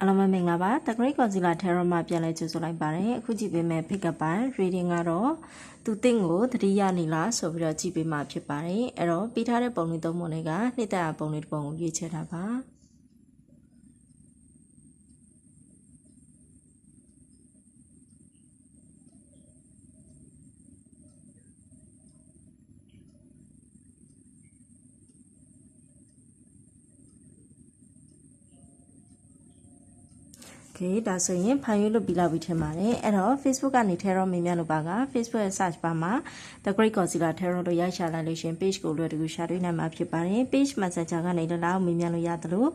အားလုံးပဲမင်္ဂလာပါ The Great Concealer Tarot မှာပြန်လဲကြိုဆိုလိုက်ပါတယ်အခုကြည့်ပေးမယ့် pick up ပိုင်း reading ကတော့သူတင့်ကိုသတိရနေလားဆိုပြီးတော့ကြည့်ပေးမှာဖြစ်ပါတယ်အဲ့တော့ပေးထားတဲ့ပုံလေးသုံးပုံလေးကနှစ်သက်ပုံလေးတစ်ပုံကိုရွေးချယ်တာပါ ကဲဒါဆိုရင်ဖန်ရွေးလို့ပြီးလောက်ပြီထင်ပါတယ်အဲ့တော့ Facebook ကနေ Terror မင်းများလို့ပါက Facebook ရဲ့ search bar မှာ The Great Godzilla Terror လို့ရိုက်ရှာလိုက်လို့ရှင် page ကိုလွယ်တကူရှာတွေ့နိုင်မှာဖြစ်ပါတယ် page messenger ကနေလည်းလောက်မင်းများလို့ရသလို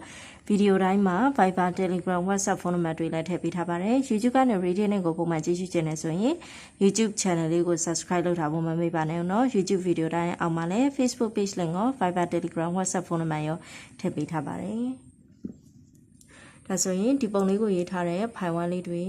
ဗီဒီယိုတိုင်းမှာ Viber Telegram WhatsApp ဖုန်းနံပါတ်တွေလည်းထည့်ပေးထားပါတယ် YouTube ကနေ Radio နဲ့ကိုပုံမှန်ကြည့်ရှုချင်တယ်ဆိုရင် YouTube channel လေးကို subscribe လုပ်ထားဖို့မမေ့ပါနဲ့နော် YouTube video တိုင်းအောက်မှာလည်း Facebook page link ကို Viber Telegram WhatsApp ဖုန်းနံပါတ်ရောထည့်ပေးထားပါတယ် ဒါဆိုရင်ဒီပုံလေးကိုရေးထားတဲ့ဖိုင်ဝမ်လေးတွေ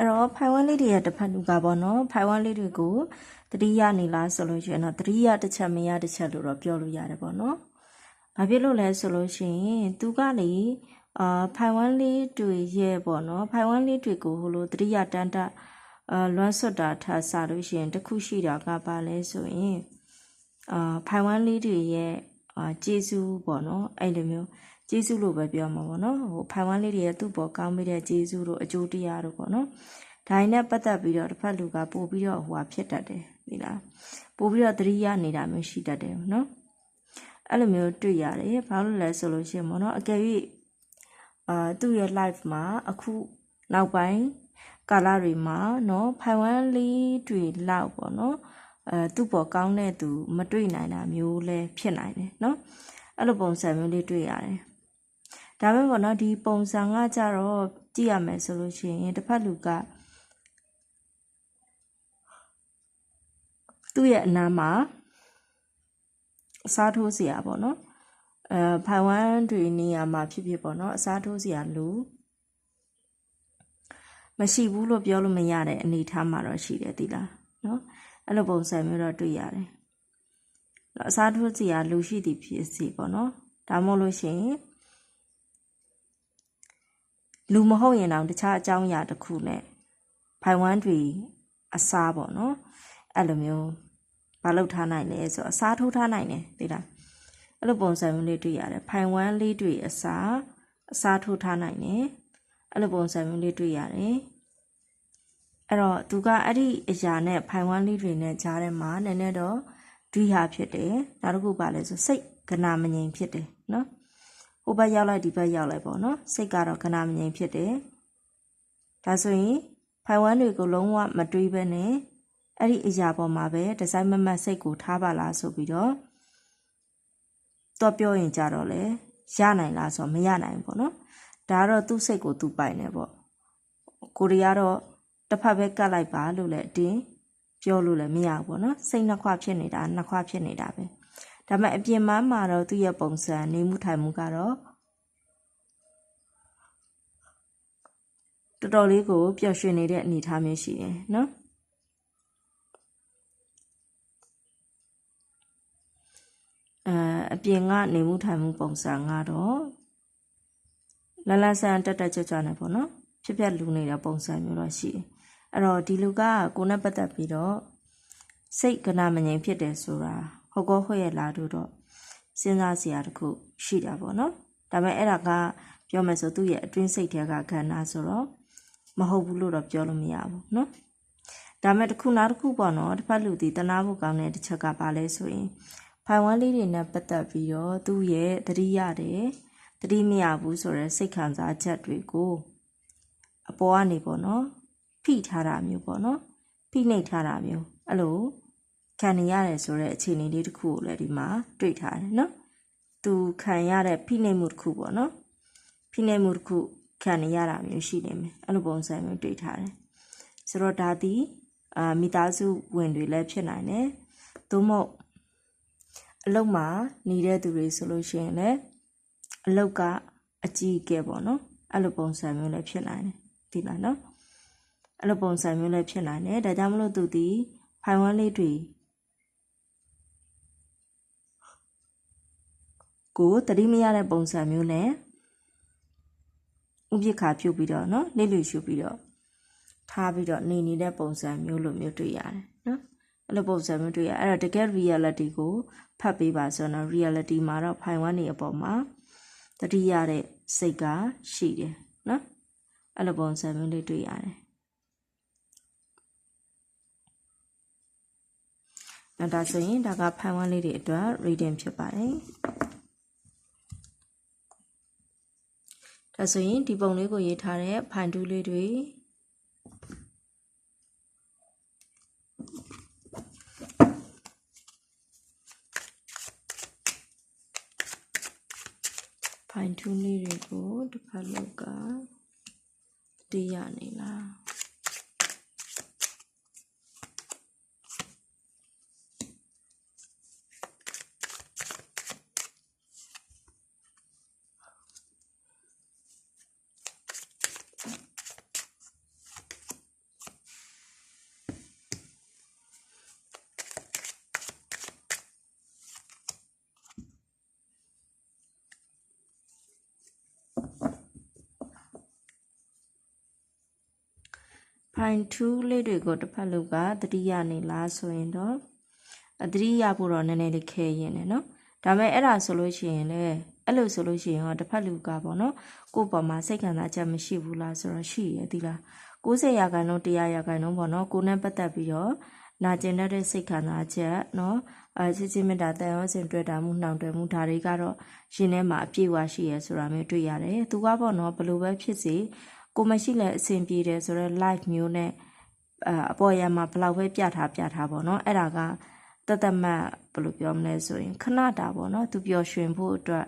အဲ့ တော့ဖိုင်ဝမ်လေးတွေရဲ့တစ်ဖက်လူကပေါ့နော်ဖိုင်ဝမ်လေးတွေကိုတတိယနေလားဆိုလို့ရှိရင်တော့တတိယတစ်ချက်မရတစ်ချက်လို့တော့ပြောလို့ရတယ်ပေါ့နော်။ဘာဖြစ်လို့လဲဆိုလို့ရှိရင်သူကလေအာဖိုင်ဝမ်လေးတွေရဲ့ပေါ့နော်ဖိုင်ဝမ်လေးတွေကိုဟိုလိုတတိယတန်တအာလွမ်းဆွတ်တာထားစားလို့ရှိရင်တစ်ခုရှိတာကပါလဲဆိုရင်အာဖိုင်ဝမ်လေးတွေရဲ့အာကျေးဇူးပေါ့နော်အဲ့လိုမျိုးကျေးဇူးလို့ပဲပြောမှာပေါ့နော်ဟိုဖိုင်ဝမ်လေးတွေရဲ့သူ့ပေါ်ကောင်းမိတဲ့ကျေးဇူးတို့အကျိုးတရားတို့ပေါ့နော် ဒါ ਈ နဲ့ပတ်သက်ပြီးတော့တစ်ဖက်လူကပို့ပြီးတော့ဟိုဟာဖြစ်တတ်တယ်ဒီလားပို့ပြီးတော့သတိရနေတာမျိုးရှိတတ်တယ်နော်အဲ့လိုမျိုးတွေ့ရတယ်ဘာလို့လဲဆိုလို့ရှိရင်ပေါ့နော်အကယ်၍အာသူ့ရဲ့ life မှာအခုနောက်ပိုင်းကာလတွေမှာနော်ဖိုင်ဝမ်လေးတွေလောက်ပေါ့နော်အဲသူ့ပေါ်ကောင်းတဲ့သူမတွေ့နိုင်တာမျိုးလဲဖြစ်နိုင်တယ်နော်အဲ့လိုပုံစံမျိုးလေးတွေ့ရတယ်ဒါပဲပေါ့နော်ဒီပုံစံကကြတော့ကြည့်ရမယ်ဆိုလို့ရှိရင်တစ်ဖက်လူက သူ့ရဲ့အနားမှာအစားထိုးစရာပေါ့နော်အဲဖိုင်ဝမ်တွေနေရာမှာဖြစ်ဖြစ်ပေါ့နော်အစားထိုးစရာလူမရှိဘူးလို့ပြောလို့မရတဲ့အနေအထားမှာတော့ရှိတယ်ဒီလားနော်အဲ့လိုပုံစံမျိုးတော့တွေ့ရတယ်အစားထိုးစရာလူရှိသည်ဖြစ်စီပေါ့နော်ဒါမှမဟုတ်လို့ရှိရင်လူမဟုတ်ရင်တော့တခြားအကြောင်းအရာတစ်ခုနဲ့ဖိုင်ဝမ်တွေအစားပေါ့နော်အဲ့လိုမျိုး မလုပ်ထားနိုင်လဲဆိုအစားထိုးထားနိုင်တယ်သိလားအဲ့လိုပုံစံမျိုးလေးတွေ့ရတယ်ဖိုင်ဝမ်လေးတွေအစားအစားထိုးထားနိုင်တယ်အဲ့လိုပုံစံမျိုးလေးတွေ့ရတယ်အဲ့တော့သူကအဲ့ဒီအရာနဲ့ဖိုင်ဝမ်လေးတွေနဲ့ကြားထဲမှာနည်းနည်းတော့ဒွိဟာဖြစ်တယ်နောက်တစ်ခုပါလဲဆိုစိတ်ကနာမငြိမ်ဖြစ်တယ်နော်ဟိုဘက်ရောက်လိုက်ဒီဘက်ရောက်လိုက်ပေါ့နော်စိတ်ကတော့ကနာမငြိမ်ဖြစ်တယ်ဒါဆိုရင်ဖိုင်ဝမ်တွေကိုလုံးဝမတွေးဘဲနဲ့ အဲ့ဒီအရာပေါ်မှာပဲဒီဇိုင်းမမတ်စိတ်ကိုထားပါလားဆိုပြီးတော့တော့ပြောရင်ကြတော့လေရနိုင်လားဆိုတော့မရနိုင်ဘူးပေါ့နော်ဒါကတော့သူ့စိတ်ကိုသူပိုင်နေပေါ့ကိုရီးယားတော့တစ်ဖက်ပဲကတ်လိုက်ပါလို့လည်းအတင်းပြောလို့လည်းမရဘူးပေါ့နော်စိတ်နှစ်ခွဖြစ်နေတာနှစ်ခွဖြစ်နေတာပဲဒါပေမဲ့အပြင်မမှာတော့သူ့ရဲ့ပုံစံနေမှုထိုင်မှုကတော့တော်တော်လေးကိုပျော်ရွှင်နေတဲ့အနေအထားမျိုးရှိတယ်နော် အအပြင်ကနေမှုထိုင်မှုပုံစံကတော့လလဆန်တက်တက်ကြွကြွနဲ့ပေါ့နော်ဖြစ်ဖြစ်လူနေတဲ့ပုံစံမျိုးတော့ရှိတယ်။အဲ့တော့ဒီလူကကိုနဲ့ပတ်သက်ပြီးတော့စိတ်ကနာမငြိမ်ဖြစ်တယ်ဆိုတာဟုတ်ကောဟုတ်ရဲ့လားတို့တော့စဉ်းစားစရာတခုရှိတာပေါ့နော်။ဒါပေမဲ့အဲ့ဒါကပြောမယ်ဆိုသူ့ရဲ့အတွင်းစိတ်ထဲကခန္ဓာဆိုတော့မဟုတ်ဘူးလို့တော့ပြောလို့မရဘူးနော်။ဒါမဲ့တစ်ခုနောက်တစ်ခုပေါ့နော်တစ်ဖက်လူဒီတနာဖို့ကောင်းတဲ့တစ်ချက်ကပါလဲဆိုရင် ဖိုင်ဝမ်လေးတွေနဲ့ပတ်သက်ပြီးတော့သူ့ရဲ့တတိရတယ်တတိမရဘူးဆိုတော့စိတ်ခံစားချက်တွေကိုအပေါ်ကနေပေါ့နော်ဖိထားတာမျိုးပေါ့နော်ဖိနှိပ်ထားတာမျိုးအဲ့လိုခံနေရတယ်ဆိုတဲ့အခြေအနေလေးတစ်ခုကိုလည်းဒီမှာတွေ့ထားတယ်နော်သူခံရတဲ့ဖိနှိပ်မှုတစ်ခုပေါ့နော်ဖိနှိပ်မှုတစ်ခုခံနေရတာမျိုးရှိနေမယ်အဲ့လိုပုံစံမျိုးတွေ့ထားတယ်ဆိုတော့ဒါဒီအာမိသားစုဝင်တွေလည်းဖြစ်နိုင်တယ်သို့မဟုတ် အလုတ်မှာနေတဲ့သူတွေဆိုလို့ရှိရင်လည်းအလုတ်ကအကြီးအကဲပေါ့နော်အဲ့လိုပုံစံမျိုးလည်းဖြစ်နိုင်တယ်ဒီလားနော်အဲ့လိုပုံစံမျိုးလည်းဖြစ်နိုင်တယ်ဒါကြောင့်မလို့သူဒီဖိုင်ဝမ်လေးတွေကိုတတိမရတဲ့ပုံစံမျိုးနဲ့ဥပိ္ပခါပြုတ်ပြီးတော့เนาะလိလူရှုပြီးတော့ထားပြီးတော့နေနေတဲ့ပုံစံမျိုးလိုမျိုးတွေ့ရတယ်နော် အဲ့လိုပုံစံမျိုးတွေ့ရအဲ့တော့တကယ် reality ကိုဖတ်ပေးပါဆိုတော့ reality မှာတော့ဖိုင်ဝမ်နေအပေါ်မှာတတိရတဲ့စိတ်ကရှိတယ်နော်အဲ့လိုပုံစံမျိုးလေးတွေ့ရတယ်အဲ့ဒါဆိုရင်ဒါကဖိုင်ဝမ်လေးတွေအတွက် reading ဖြစ်ပါတယ်ဒါဆိုရင်ဒီပုံလေးကိုရေးထားတဲ့ဖိုင်တူးလေးတွေ ဖိုင်တူးလေးတွေကိုတစ်ဖက်လောက်ကတေးရနေလား ဖိုင်2လေးတွေကိုတစ်ဖက်လောက်ကတတိယနေလားဆိုရင်တော့အတတိယဖို့တော့နည်းနည်းလေးခဲရင်တယ်နော်ဒါပေမဲ့အဲ့ဒါဆိုလို့ရှိရင်လည်းအဲ့လိုဆိုလို့ရှိရင်ဟောတစ်ဖက်လူကပေါ့နော်ကိုယ့်ပေါ်မှာစိတ်ခံစားချက်မရှိဘူးလားဆိုတော့ရှိရသီလား90ရာခိုင်နှုန်း100ရာခိုင်နှုန်းပေါ့နော်ကိုယ်နဲ့ပတ်သက်ပြီးတော့နာကျင်တတ်တဲ့စိတ်ခံစားချက်နော်အဲချစ်ချင်းမေတ္တာတန်ရောစင်တွေ့တာမှုနှောင်တွယ်မှုဒါတွေကတော့ရှင်ထဲမှာအပြည့်အဝရှိရဆိုတာမျိုးတွေ့ရတယ်သူကပေါ့နော်ဘလို့ပဲဖြစ်စေ ကိုမရှိလဲအဆင်ပြေတယ်ဆိုတော့ live မျိုးနဲ့အအပေါ်ရမှာဘလောက်ပဲပြထားပြထားပေါ့နော်အဲ့ဒါကတသက်မတ်ဘယ်လိုပြောမလဲဆိုရင်ခဏတာပေါ့နော်သူပျော်ရွှင်ဖို့အတွက်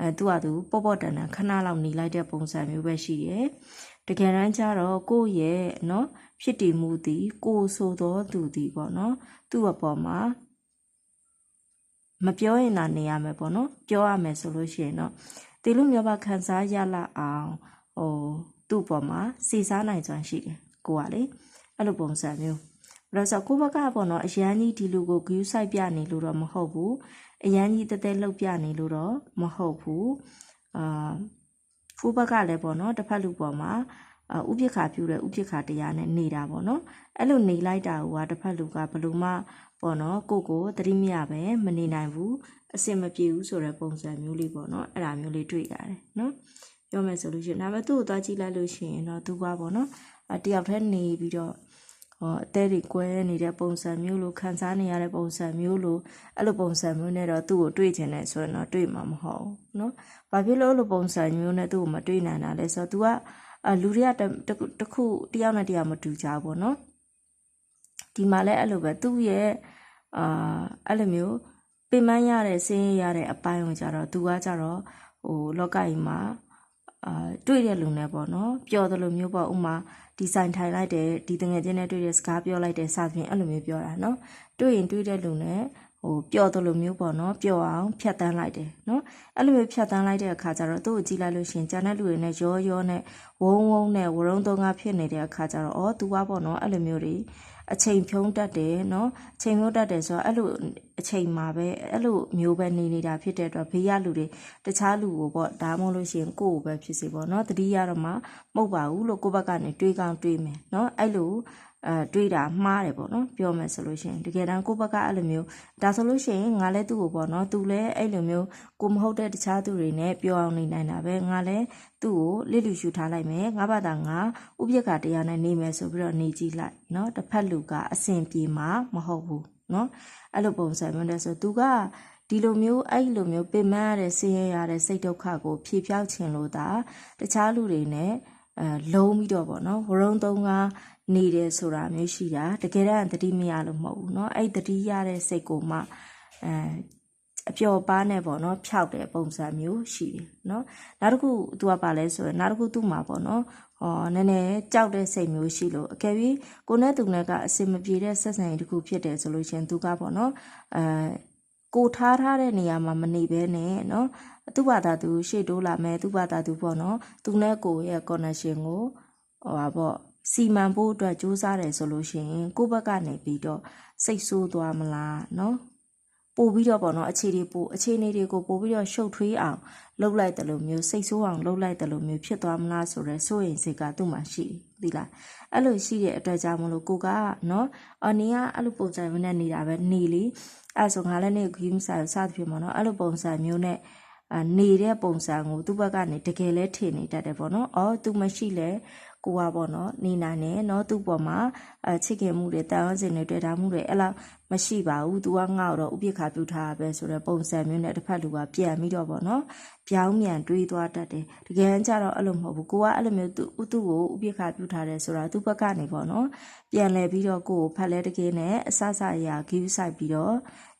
အဲသူကသူပေါ့ပေါ့တန်တန်ခဏလောက်နေလိုက်တဲ့ပုံစံမျိုးပဲရှိရယ်တကယ်တမ်းကျတော့ကိုယ့်ရဲ့နော်ဖြစ်တည်မှုသည် ကိုယ်ဆိုသောသူသည်ပေါ့နော်သူ့အပေါ်မှာမပြောရင်သာနေရမယ်ပေါ့နော်ပြောရမယ်ဆိုလို့ရှိရင်တော့တေလူမျိုးပါခန်းစားရလာအောင် ဟိုသူ့ပေါ်မှာစီစားနိုင်စွမ်းရှိတယ်ကိုကလေအဲ့လိုပုံစံမျိုးအဲ့တော့ဆိုကိုဘကပေါ့နော်အရန်ကြီးဒီလူကိုဂယူးဆိုင်ပြနေလို့တော့မဟုတ်ဘူးအရန်ကြီးတဲတဲလှုပ်ပြနေလို့တော့မဟုတ်ဘူးအာဖူးဘကလည်းပေါ့နော်တစ်ဖက်လူပေါ်မှာအာဥပိ္ပခါပြုတဲ့ဥပိ္ပခါတရားနဲ့နေတာပေါ့နော်အဲ့လိုနေလိုက်တာကတစ်ဖက်လူကဘယ်လိုမှပေါ့နော်ကိုကိုသတိမရပဲမနေနိုင်ဘူးအဆင်မပြေဘူးဆိုတဲ့ပုံစံမျိုးလေးပေါ့နော်အဲ့ဒါမျိုးလေးတွေ့ရတယ်နော် ပြောမယ်ဆိုလို့ရှိရင်ဒါပေမဲ့သူ့ကိုသွားကြည့်လိုက်လို့ရှိရင်တော့သူကပေါ့နော်အတယောက်တည်းနေပြီးတော့ဟောအသေးတွေကွဲနေတဲ့ပုံစံမျိုးလိုခံစားနေရတဲ့ပုံစံမျိုးလိုအဲ့လိုပုံစံမျိုးနဲ့တော့သူ့ကိုတွေ့ချင်တယ်ဆိုရင်တော့တွေ့မှာမဟုတ်ဘူးเนาะ။ဘာဖြစ်လို့အဲ့လိုပုံစံမျိုးနဲ့သူ့ကိုမတွေ့နိုင်တာလဲဆိုတော့ तू ကအလူတွေကတခုတယောက်နဲ့တယောက်မတူကြဘူးပေါ့နော်။ဒီမှာလည်းအဲ့လိုပဲသူ့ရဲ့အာအဲ့လိုမျိုးပင်ပန်းရတဲ့ဆင်းရဲရတဲ့အပိုင်းကိုကြတော့ तू ကကြတော့ဟိုလောကကြီးမှာ အာတွေ့တဲ့လူနဲ့ပေါ့နော်ပျော်တယ်လို့မျိုးပေါ့ဥမာဒီဇိုင်ထိုင်လိုက်တယ်ဒီတငယ်ချင်းနဲ့တွေ့တဲ့စကားပြောလိုက်တယ်စသဖြင့်အဲ့လိုမျိုးပြောတာနော်တွေ့ရင်တွေ့တဲ့လူနဲ့ဟိုပျော်တယ်လို့မျိုးပေါ့နော်ပျော်အောင်ဖြတ်တန်းလိုက်တယ်နော်အဲ့လိုမျိုးဖြတ်တန်းလိုက်တဲ့အခါကျတော့သူ့ကိုကြည့်လိုက်လို့ရှင်ကျန်တဲ့လူတွေနဲ့ရောရောနဲ့ဝုံဝုံနဲ့ဝရုံသုံးကားဖြစ်နေတဲ့အခါကျတော့ဩ तू ကပေါ့နော်အဲ့လိုမျိုးတွေအချိန်ဖြုံးတတ်တယ်နော်အချိန်ဖြုံးတတ်တယ်ဆိုတော့အဲ့လို အချိန်မှာပဲအဲ့လိုမျိုးပဲနေနေတာဖြစ်တဲ့အတွက်ဘေးရလူတွေတခြားလူကိုပေါ့ဒါမှမဟုတ်လို့ရှိရင်ကိုယ့်ကိုပဲဖြစ်စေပေါ့နော်တတိယတော့မှမဟုတ်ပါဘူးလို့ကိုယ့်ဘက်ကနေတွေးကောင်းတွေးမယ်နော်အဲ့လိုအဲတွေးတာမှားတယ်ပေါ့နော်ပြောမယ်ဆိုလို့ရှိရင်တကယ်တမ်းကိုယ့်ဘက်ကအဲ့လိုမျိုးဒါဆိုလို့ရှိရင်ငါလည်းသူ့ကိုပေါ့နော်သူလည်းအဲ့လိုမျိုးကိုမဟုတ်တဲ့တခြားသူတွေနဲ့ပြောအောင်နေနိုင်တာပဲငါလည်းသူ့ကိုလစ်လူရှူထားလိုက်မယ်ငါဘာသာငါဥပ္ပက္ခတရားနဲ့နေမယ်ဆိုပြီးတော့နေကြည့်လိုက်နော်တစ်ဖက်လူကအစဉ်ပြေမှာမဟုတ်ဘူး နော်အဲ့လိုပုံစံမျိုးနဲ့ဆိုသူကဒီလိုမျိုးအဲ့လိုမျိုးပင်မရတဲ့ဆင်းရဲရတဲ့စိတ်ဒုက္ခကိုဖြေဖြောက်ခြင်းလို့ဒါတခြားလူတွေနဲ့အဲလုံးပြီးတော့ပေါ့နော်ဝရုံသုံးကနေတယ်ဆိုတာမျိုးရှိတာတကယ်တမ်းတတိမရလို့မဟုတ်ဘူးเนาะအဲ့တတိရတဲ့စိတ်ကိုမှအဲ အပျော်ပါးနဲ့ပေါ့နော်ဖြောက်တဲ့ပုံစံမျိုးရှိတယ်နော်နောက်တစ်ခုသူကပါလဲဆိုရင်နောက်တစ်ခုသူ့မှာပေါ့နော်ဟောနည်းနည်းကြောက်တဲ့စိတ်မျိုးရှိလို့အကယ်၍ကိုနဲ့သူနဲ့ကအစင်မပြေတဲ့ဆက်ဆံရေးတစ်ခုဖြစ်တယ်ဆိုလို့ရှင်သူကပေါ့နော်အဲကိုထားထားတဲ့နေရာမှာမနေဘဲနဲ့နော်သူ့ဘာသာသူရှေ့တိုးလာမယ်သူ့ဘာသာသူပေါ့နော်သူနဲ့ကိုရဲ့ connection ကိုဟိုပါပေါ့စီမံဖို့အတွက်စူးစမ်းတယ်ဆိုလို့ရှင်ကိုယ့်ဘက်ကနေပြီးတော့စိတ်ဆိုးသွားမလားနော် ပို့ပြီးတော့ပေါ့နော်အခြေတွေပို့အခြေအနေတွေကိုပို့ပြီးတော့ရှုပ်ထွေးအောင်လှုပ်လိုက်တယ်လို့မျိုးစိတ်ဆိုးအောင်လှုပ်လိုက်တယ်လို့မျိုးဖြစ်သွားမလားဆိုတော့စိုးရင်စိတ်ကသူ့မှာရှိတယ်သိလားအဲ့လိုရှိတဲ့အတွက်ကြောင့်မလို့ကိုကနော်အော်နေကအဲ့လိုပုံစံမျိုးနဲ့နေတာပဲနေလေအဲ့ဆိုငါလည်းနေဂိမ်းဆိုင်စသဖြင့်ပေါ့နော်အဲ့လိုပုံစံမျိုးနဲ့အာနေတဲ့ပုံစံကိုသူ့ဘက်ကနေတကယ်လဲထင်နေတတ်တယ်ပေါ့နော်။အော် तू မရှိလဲ ကိုကပေါ့နော်နေနိုင်တယ်เนาะသူ့ပေါ်မှာအချစ်ခင်မှုတွေတာဝန်စင်တွေတွေ့တာမှုတွေအဲ့လောက်မရှိပါဘူး तू ကငါ့တော့ဥပိ္ပခာပြုထားပဲဆိုတော့ပုံစံမျိုးနဲ့တစ်ဖက်လူကပြန်ပြီးတော့ပေါ့နော်ပြောင်းမြန်တွေးသွားတတ်တယ်တကယ်ကြတော့အဲ့လိုမဟုတ်ဘူးကိုကအဲ့လိုမျိုးသူသူ့ကိုဥပိ္ပခာပြုထားတယ်ဆိုတာသူ့ဘက်ကနေပေါ့နော်ပြန်လဲပြီးတော့ကိုကိုဖက်လဲတကယ်နဲ့အဆဆအရာ give ဆိုင်ပြီးတော့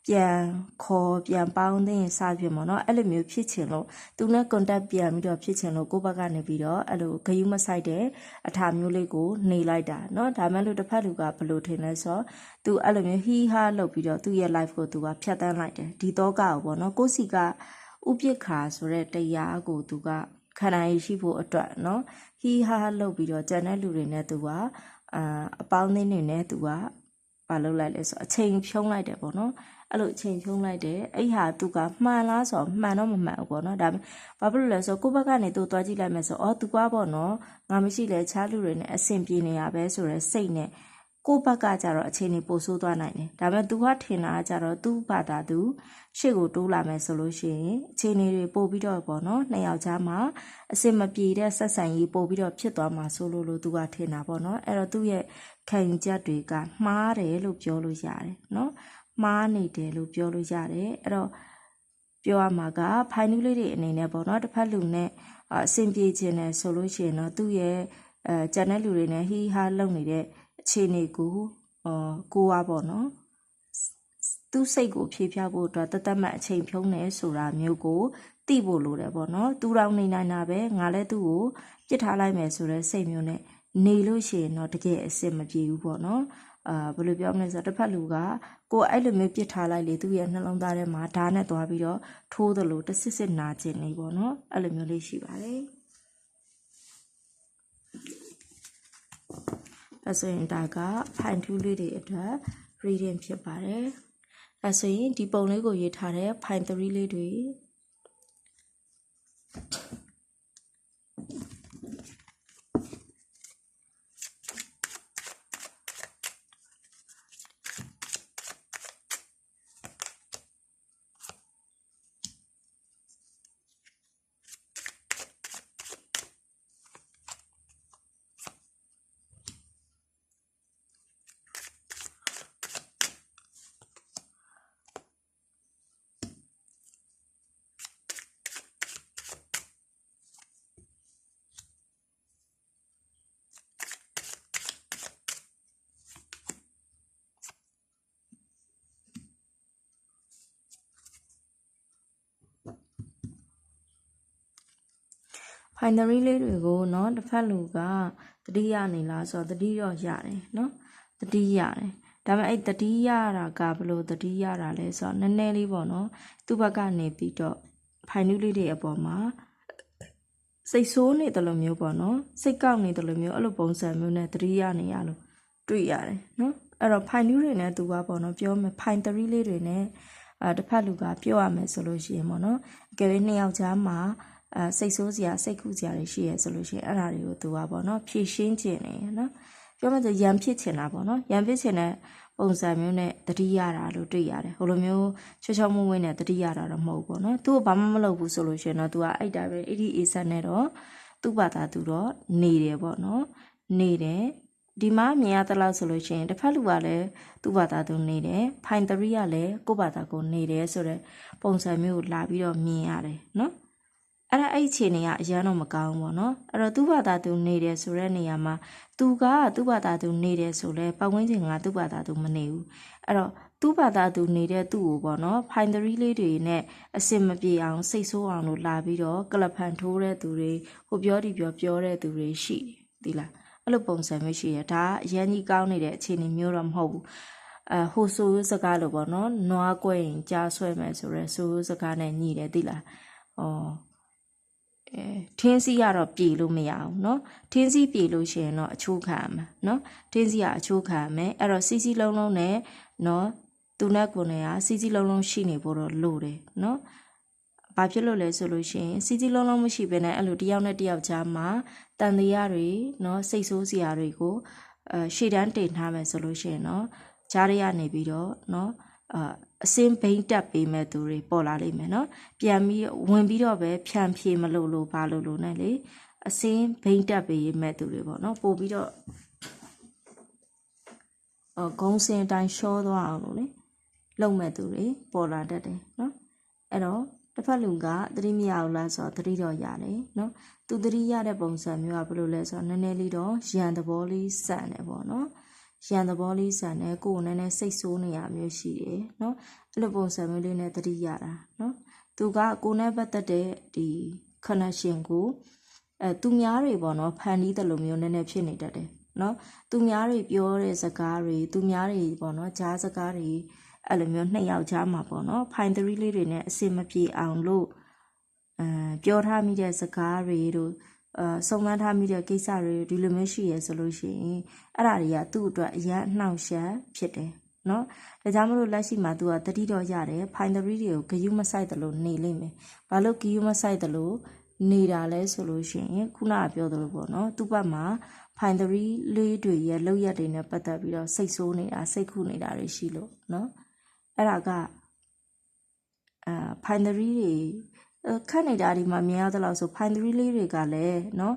ပြန်ခေါ်ပြန်ပေါင်းသိရင်စဖြစ်မှာเนาะအဲ့လိုမျိုးဖြစ်ချင်လို့သူနဲ့ contact ပြန်ပြီးတော့ဖြစ်ချင်လို့ကိုယ့်ဘက်ကနေပြီးတော့အဲ့လိုဂယုမဆိုင်တဲ့အထာမျိုးလေးကိုနေလိုက်တာเนาะဒါမှလို့တစ်ဖက်လူကဘယ်လိုထင်လဲဆိုတော့သူအဲ့လိုမျိုးဟီဟာလုပ်ပြီးတော့သူ့ရဲ့ life ကိုသူကဖြတ်တန်းလိုက်တယ်ဒီတော့ကကိုပေါ့เนาะကိုစီကဥပိ္ပခါဆိုတဲ့တရားကိုသူကခန္ဓာရည်ရှိဖို့အတွက်เนาะဟီဟာလုပ်ပြီးတော့ကြံတဲ့လူတွေနဲ့သူကအာအပေါင်းအသင်းတွေနဲ့သူကဘာလုပ်လိုက်လဲဆိုအချိန်ဖြုံးလိုက်တယ်ပေါ့နော် အဲ့လိုအချိန်ဖြုံးလိုက်တယ်အဲ့ဟာသူကမှန်လားဆိုတော့မှန်တော့မမှန်ဘူးပေါ့နော်ဒါပေမဲ့ဘာဖြစ်လို့လဲဆိုတော့ကိုယ့်ဘက်ကနေသူသွားကြည့်လိုက်မယ်ဆိုတော့အော်သူကပေါ့နော်ငါမရှိလဲခြားလူတွေနဲ့အဆင်ပြေနေရပဲဆိုတော့စိတ်နဲ့ကိုယ့်ဘက်ကကြတော့အချိန်ကြီးပိုဆိုးသွားနိုင်တယ်ဒါပေမဲ့သူကထင်တာကကြတော့သူ့ဘာသာသူရှေ့ကိုတိုးလာမယ်ဆိုလို့ရှိရင်အချိန်တွေပို့ပြီးတော့ပေါ့နော်နှစ်ယောက်ကြားမှာအဆင်မပြေတဲ့ဆက်ဆံရေးပို့ပြီးတော့ဖြစ်သွားမှာဆိုလို့လို့သူကထင်တာပေါ့နော်အဲ့တော့သူ့ရဲ့ခံယူချက်တွေကမှားတယ်လို့ပြောလို့ရတယ်နော် မှားနေတယ်လို့ပြောလို့ရတယ်အဲ့တော့ပြောရမှာကဖိုင်နူးလေးတွေအနေနဲ့ပေါ့နော်တစ်ဖက်လူနဲ့အဆင်ပြေခြင်းနဲ့ဆိုလို့ရှိရင်တော့သူ့ရဲ့အဲဂျန်တဲ့လူတွေနဲ့ဟီဟာလုံနေတဲ့အခြေအနေကိုအော်ကိုကပေါ့နော်သူ့စိတ်ကိုဖြေဖြောက်ဖို့အတွက်တသက်မှတ်အချိန်ဖြုံးနေဆိုတာမျိုးကိုသိဖို့လိုတယ်ပေါ့နော်သူတောင်နေနိုင်တာပဲငါလည်းသူ့ကိုပြစ်ထားလိုက်မယ်ဆိုတဲ့စိတ်မျိုးနဲ့နေလို့ရှိရင်တော့တကယ်အဆင်မပြေဘူးပေါ့နော် အာဘယ်လိုပြောမလဲဆိုတော့တစ်ဖက်လူကကိုအဲ့လိုမျိုးပြစ်ထားလိုက်လေသူ့ရဲ့နှလုံးသားထဲမှာဓာတ်နဲ့သွားပြီးတော့ထိုးသလိုတစ်စစ်စစ်နာကျင်နေပေါ့နော်အဲ့လိုမျိုးလေးရှိပါတယ်ဒါဆိုရင်ဒါကဖိုင်ထူးလေးတွေအတွက် reading ဖြစ်ပါတယ်ဒါဆိုရင်ဒီပုံလေးကိုရေးထားတဲ့ဖိုင်3လေးတွေ ဖိုင်နရီလေးတွေကိုเนาะတစ်ဖက်လူကတတိယနေလားဆိုတော့တတိတော့ရတယ်เนาะတတိရတယ်ဒါပေမဲ့အဲ့တတိရတာကဘလို့တတိရတာလဲဆိုတော့နည်းနည်းလေးပေါ့နော်သူ့ဘက်ကနေပြီးတော့ဖိုင်နူးလေးတွေအပေါ်မှာစိတ်ဆိုးနေတယ်လို့မျိုးပေါ့နော်စိတ်ကောက်နေတယ်လို့မျိုးအဲ့လိုပုံစံမျိုးနဲ့တတိရနေရလို့တွေ့ရတယ်နော်အဲ့တော့ဖိုင်နူးတွေနဲ့သူကပေါ့နော်ပြောမယ်ဖိုင်တရီလေးတွေနဲ့အဲတစ်ဖက်လူကပြောရမယ်ဆိုလို့ရှိရင်ပေါ့နော်အကယ်၍နှစ်ယောက်ကြားမှာ အဲစိတ်ဆိုးစရာစိတ်ခုစရာတွေရှိရဲဆိုလို့ရှိရင်အဲ့ဒါတွေကိုသူကပေါ့နော်ဖြည့်ရှင်းခြင်းနေနော်ပြောမှဆိုရံဖြစ်ချင်တာပေါ့နော်ရံဖြစ်ချင်တဲ့ပုံစံမျိုးနဲ့တတိရတာလို့တွေ့ရတယ်ဟိုလိုမျိုးချောချောမွေ့မွေ့နဲ့တတိရတာတော့မဟုတ်ဘူးပေါ့နော်သူကဘာမှမလုပ်ဘူးဆိုလို့ရှိရင်တော့သူကအဲ့တိုင်းပဲအဲ့ဒီအေးဆက်နဲ့တော့သူ့ဘာသာသူတော့နေတယ်ပေါ့နော်နေတယ်ဒီမှာမြင်ရတဲ့လောက်ဆိုလို့ရှိရင်တစ်ဖက်လူကလည်းသူ့ဘာသာသူနေတယ်ဖိုင်3ကလည်းကိုယ့်ဘာသာကိုနေတယ်ဆိုတော့ပုံစံမျိုးကိုလာပြီးတော့မြင်ရတယ်နော် အဲ့ဒါအဲ့ဒီအခြေအနေကအရန်တော့မကောင်းဘူးပေါ့နော်အဲ့တော့သူ့ဘာသာသူနေတယ်ဆိုတဲ့နေရာမှာသူကသူ့ဘာသာသူနေတယ်ဆိုလဲပတ်ဝန်းကျင်ကသူ့ဘာသာသူမနေဘူးအဲ့တော့သူ့ဘာသာသူနေတဲ့သူ့ကိုပေါ့နော်ဖိုင်တရီလေးတွေနဲ့အစင်မပြေအောင်စိတ်ဆိုးအောင်လို့လာပြီးတော့ကလဖန်ထိုးတဲ့သူတွေဟိုပြောဒီပြောပြောတဲ့သူတွေရှိတယ်ဒီလားအဲ့လိုပုံစံမျိုးရှိရဒါကအရန်ကြီးကောင်းနေတဲ့အခြေအနေမျိုးတော့မဟုတ်ဘူးအဲဟိုဆိုးစကားလို့ပေါ့နော်နွားကွဲရင်ကြားဆွဲမယ်ဆိုရဲဆိုးစကားနဲ့ညီတယ်သိလားဩအဲ ထင်းစီကတော့ပြေလို့မရအောင်เนาะထင်းစီပြေလို့ရှိရင်တော့အချိုးခံရမှာเนาะထင်းစီကအချိုးခံရမယ်အဲ့တော့စီစီလုံးလုံးနဲ့เนาะသူနဲ့ကိုယ်နဲ့ကစီစီလုံးလုံးရှိနေဖို့တော့လိုတယ်เนาะဘာဖြစ်လို့လဲဆိုလို့ရှိရင်စီစီလုံးလုံးမရှိဘဲနဲ့အဲ့လိုတစ်ယောက်နဲ့တစ်ယောက်ကြားမှာတန်တရားတွေเนาะစိတ်ဆိုးစရာတွေကိုအဲရှေ့တန်းတင်ထားမယ်ဆိုလို့ရှိရင်เนาะကြားရရနေပြီးတော့เนาะအာ အစင်းဘိန်းတက်ပေးမဲ့သူတွေပေါ်လာလိမ့်မယ်နော်ပြန်ပြီးဝင်ပြီးတော့ပဲဖြန့်ဖြေမလို့လို့ပါလို့လို့နဲ့လေအစင်းဘိန်းတက်ပေးမဲ့သူတွေပေါ့နော်ပို့ပြီးတော့အော်ဂုံစင်တိုင်းရှောသွားအောင်လို့လေလုံမဲ့သူတွေပေါ်လာတတ်တယ်နော်အဲ့တော့တစ်ဖက်လူကသတိမရဘူးလားဆိုတော့သတိတော့ရတယ်နော်သူသတိရတဲ့ပုံစံမျိုးကဘယ်လိုလဲဆိုတော့နည်းနည်းလေးတော့ရန်သဘောလေးစံတယ်ပေါ့နော် ရန်သဘောလေးဆန်နဲ့ကိုယ်ကိုနည်းနည်းစိတ်ဆိုးနေရမျိုးရှိတယ်နော်အဲ့လိုပုံစံမျိုးလေးနဲ့တတိရတာနော်သူကကိုယ်နဲ့ပတ်သက်တဲ့ဒီ connection ကိုအဲသူများတွေပေါ့နော်ဖန်တီးတယ်လို့မျိုးနည်းနည်းဖြစ်နေတတ်တယ်နော်သူများတွေပြောတဲ့စကားတွေသူများတွေပေါ့နော်ဂျားစကားတွေအဲ့လိုမျိုးနှစ်ယောက်ကြားမှာပေါ့နော်ဖိုင်သရီလေးတွေနဲ့အစင်မပြေအောင်လို့အဲပြောထားမိတဲ့စကားတွေတို့ အဲစုံစမ်းထားမိတဲ့ကိစ္စတွေဒီလိုမျိုးရှိရဲဆိုလို့ရှိရင်အဲ့ဒါတွေကသူ့အတွက်အရန်အနှောင့်အယှက်ဖြစ်တယ်နော်ဒါကြောင့်မလို့လက်ရှိမှာ तू ကတတိတော့ရတယ်ဖိုင်သရီတွေကိုဂယုမဆိုင်တယ်လို့နေလိမ့်မယ်ဘာလို့ဂယုမဆိုင်တယ်လို့နေတာလဲဆိုလို့ရှိရင်ခုနကပြောသလိုပေါ့နော်သူ့ဘက်မှာဖိုင်သရီလေးတွေရဲ့လောက်ရက်တွေနဲ့ပတ်သက်ပြီးတော့စိတ်ဆိုးနေတာစိတ်ခုနေတာတွေရှိလို့နော်အဲ့ဒါကအာဖိုင်သရီတွေ ခတ်နေတာဒီမှာမြင်ရသလောက်ဆိုဖိုင်သရီလေးတွေကလည်းနော်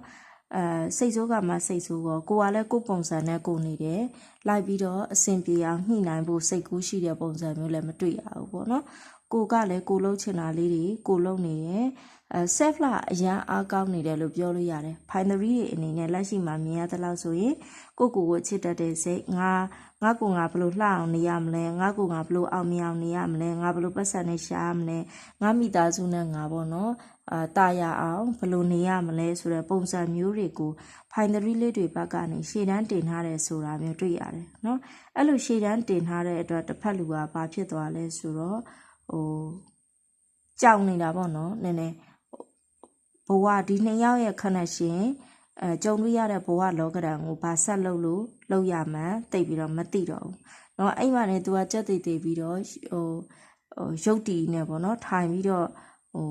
အဲစိတ်ဆိုးကမှစိတ်ဆိုးကောကိုကလည်းကိုယ်ပုံစံနဲ့ကိုနေတယ်လိုက်ပြီးတော့အဆင်ပြေအောင်ညှိနှိုင်းဖို့စိတ်ကူးရှိတဲ့ပုံစံမျိုးလည်းမတွေ့ရဘူးပေါ့နော်ကိုကလည်းကိုလုံးချင်တာလေးတွေကိုလုံးနေတယ် အဲ self လာအရန်အားကောင်းနေတယ်လို့ပြောလို့ရတယ်ဖိုင်သရီတွေအနေနဲ့လက်ရှိမှာမြင်ရသလောက်ဆိုရင်ကိုကိုကိုချစ်တတ်တဲ့စိတ်ငါငါကိုငါဘလို့လှအောင်နေရမလဲငါကိုငါဘလို့အောင်မြင်အောင်နေရမလဲငါဘလို့ပတ်စံနဲ့ရှားမလဲငါမိသားစုနဲ့ငါပေါ့နော်အာတာရအောင်ဘလို့နေရမလဲဆိုတဲ့ပုံစံမျိုးတွေကိုဖိုင်သရီလေးတွေဘက်ကနေရှေ့တန်းတင်ထားတယ်ဆိုတာမျိုးတွေ့ရတယ်နော်အဲ့လိုရှေ့တန်းတင်ထားတဲ့အတွက်တစ်ဖက်လူကဘာဖြစ်သွားလဲဆိုတော့ဟိုကြောက်နေတာပေါ့နော်နည်းနည်း ဘဝဒီနှစ်ယောက်ရဲ့ခဏရှင်အဲကြုံတွေ့ရတဲ့ဘဝလောကဓာတ်ကိုဘာဆက်လုပ်လို့လုပ်ရမှန်းသိပြီးတော့မသိတော့ဘူး။เนาะအဲ့မှာね तू ကကြက်တည်တည်ပြီးတော့ဟိုဟိုရုပ်တည်နေပေါ့เนาะထိုင်ပြီးတော့ဟို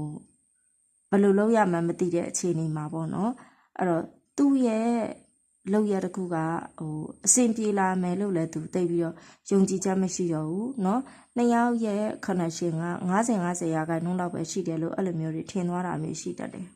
ဘယ်လိုလုပ်ရမှန်းမသိတဲ့အခြေအနေမှာပေါ့เนาะအဲ့တော့သူ့ရဲ့လောက်ရတခုကဟိုအဆင်ပြေလာမယ်လို့လည်းသူသိပြီးတော့ယုံကြည်ချက်မရှိတော့ဘူးเนาะနှစ်ယောက်ရဲ့ connection က90 50ရာခိုင်နှုန်းလောက်ပဲရှိတယ်လို့အဲ့လိုမျိုးတွေထင်သွားတာမျိုးရှိတတ်တယ်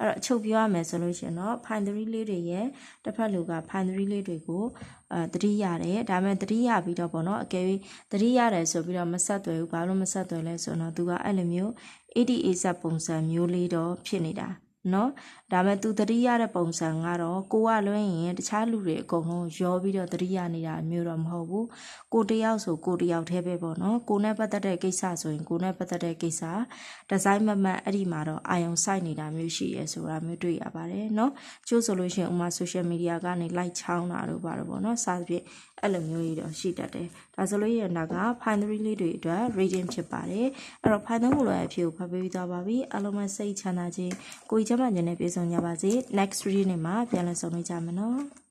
အဲ့တော့အချုပ်ပြောရမယ်ဆိုလို့ရှိရင်တော့ဖိုင်သရီလေးတွေရဲ့တစ်ဖက်လူကဖိုင်သရီလေးတွေကိုအဲတတိရတယ်ဒါပေမဲ့တတိရပြီးတော့ပေါ့နော်အကယ်၍တတိရတယ်ဆိုပြီးတော့မဆက်သွယ်ဘူးဘာလို့မဆက်သွယ်လဲဆိုတော့သူကအဲ့လိုမျိုး ADA ဇက်ပုံစံမျိုးလေးတော့ဖြစ်နေတာ နော်ဒါပေမဲ့သူတတိရတဲ့ပုံစံကတော့ကိုကလွှဲရင်တခြားလူတွေအကုန်လုံးရောပြီးတော့တတိရနေတာမျိုးတော့မဟုတ်ဘူးကိုတယောက်ဆိုကိုတယောက်တည်းပဲပေါ့နော်ကိုနဲ့ပတ်သက်တဲ့ကိစ္စဆိုရင်ကိုနဲ့ပတ်သက်တဲ့ကိစ္စဒီဇိုင်းမမတ်အဲ့ဒီမှာတော့အာယုံစိုက်နေတာမျိုးရှိရဲဆိုတာမျိုးတွေ့ရပါတယ်နော်ကျို့ဆိုလို့ရှိရင်ဥမာ social media ကနေ like ချောင်းတာတို့ပါတော့ပေါ့နော်စသဖြင့်အဲ့လိုမျိုးကြီးတော့ရှိတတ်တယ်ဒါဆိုလို့ရတာက binary လေးတွေအတွက် reading ဖြစ်ပါတယ်အဲ့တော့ Python ကိုလည်းအဖြစ်ကိုဖတ်ပေးသွားပါပြီအားလုံးပဲစိတ်ချမ်းသာခြင်းကိုကြီးချမ်းသာခြင်းနဲ့ပြည့်စုံကြပါစေ next reading နဲ့မှာပြန်လည်ဆုံတွေ့ကြမယ်နော်